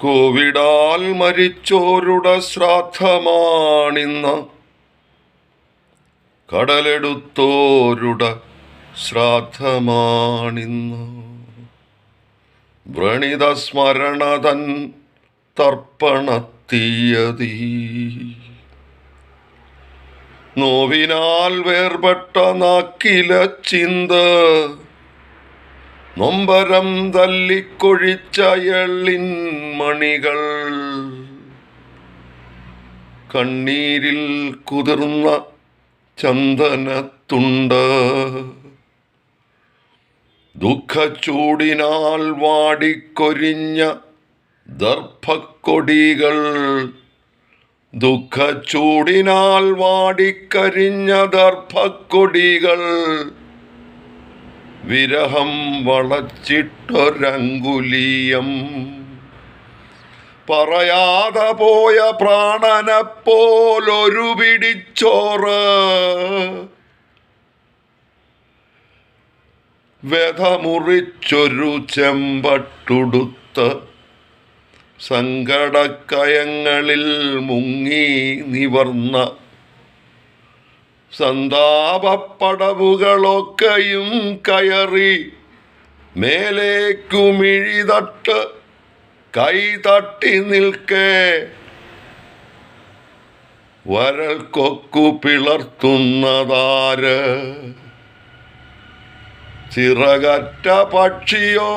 കോവിഡാൽ മരിച്ചോരുടെ ശ്രാദ്ധമാണിന്ന്. കടലെടുത്തോരുടെ ശ്രാദ്ധമാണിന്ന്. വ്രണിത സ്മരണതൻ തർപ്പണത്തീയതി. നോവിനാൽ വേർപെട്ട നാക്കില ചിന്ത നൊമ്പരം തല്ലിക്കൊഴിച്ച എള്ളിൻ മണികൾ. കണ്ണീരിൽ കുതിർന്ന ചന്ദനത്തുണ്ട്. ദുഃഖച്ചൂടിനാൽ വാടിക്കൊരിഞ്ഞ ദർഭക്കൊടികൾ. ദുഃഖച്ചൂടിനാൽ വാടിക്കരിഞ്ഞ ദർഭക്കൊടികൾ. വിരഹം വളച്ചിട്ടൊരങ്കുലീയം. പറയാതെ പോയ പ്രാണനെപ്പോലൊരു പിടിച്ചോറ്. വ്യഥമുറിച്ചൊരു ചെമ്പട്ടുടുത്ത് സങ്കടക്കയങ്ങളിൽ മുങ്ങി നിവർന്ന സന്താപപ്പടവുകളൊക്കെയും കയറി മേലേക്കുമിഴിതട്ട് കൈതട്ടി നിൽക്കേ. വരൽ കൊക്കു പിളർത്തുന്നതാര്? ചിറകറ്റ പക്ഷിയോ?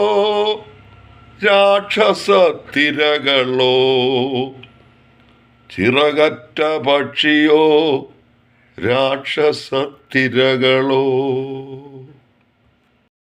രാക്ഷസ തിരകളോ? ചിറകറ്റ പക്ഷിയോ? രാക്ഷസ തിരകളോ